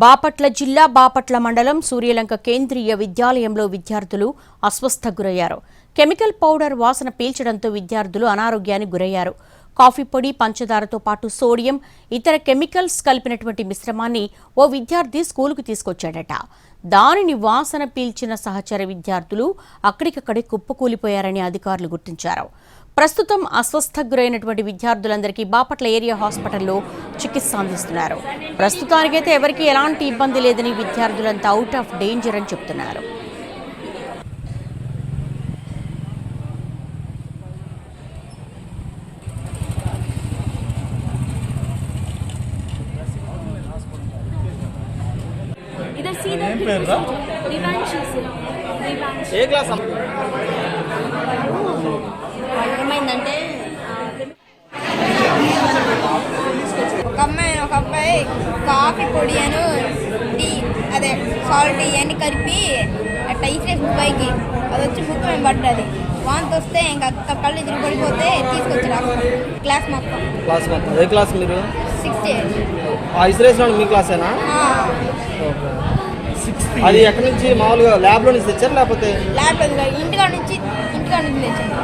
బాపట్ల జిల్లా బాపట్ల మండలం సూర్యలంక కేంద్రీయ విద్యాలయంలో విద్యార్థులు అస్వస్థ గురయ్యారు. కెమికల్ పౌడర్ వాసన పీల్చడంతో విద్యార్థులు అనారోగ్యానికి గురయ్యారు. కాఫీ పొడి పంచదారతో పాటు సోడియం ఇతర కెమికల్స్ కలిపినటువంటి మిశ్రమాన్ని ఓ విద్యార్థి స్కూలుకు తీసుకొచ్చాడట. దానిని వాసన పీల్చిన సహచర విద్యార్థులు అక్కడికక్కడే కుప్పకూలిపోయారని అధికారులు గుర్తించారు. ప్రస్తుతం అస్వస్థ గురైనటువంటి విద్యార్థులందరికీ బాపట్ల ఏరియా హాస్పిటల్లో చికిత్స అందిస్తున్నారు. ప్రస్తుతానికైతే ఎవరికీ ఎలాంటి ఇబ్బంది లేదని విద్యార్థులంతా అవుట్ ఆఫ్ డేంజర్ అని చెప్తున్నారు. ఏ క్లాస్ కాఫీ పొడి అను టీ అదే సాల్ట్ ఇవన్నీ కలిపి అట్లా ఇసిరేసి పైకి అది వచ్చి బుక్ మేము పడ్డది. వాంతి వస్తే ఇంకా అక్క కళ్ళు ఎదురు పడిపోతే తీసుకొచ్చి క్లాస్ మొత్తం. క్లాస్ మొత్తం. ఏ క్లాస్ మీరు? ఇసురేసిన మీ క్లాసేనా? అది ఎక్కడి నుంచి? మామూలుగా ల్యాబ్లో నుంచి తెచ్చారు లేకపోతే? ల్యాబ్ ఇంటికాడ నుంచి ఇంటికాడ నుంచి తెచ్చింది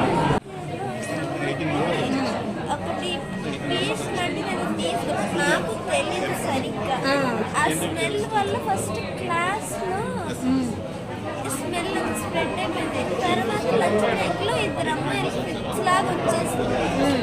తీసుకున్నాను నాకు తెలియదు సరిగ్గా. ఆ. స్మెల్ వల్ల ఫస్ట్ క్లాస్లో స్మెల్ స్ప్రెడ్ అయిపోయింది. తర్వాత లంచ్ బ్రేక్లో ఇద్దరు అమ్మాయిలు ఫిక్స్ లాగా వచ్చేసింది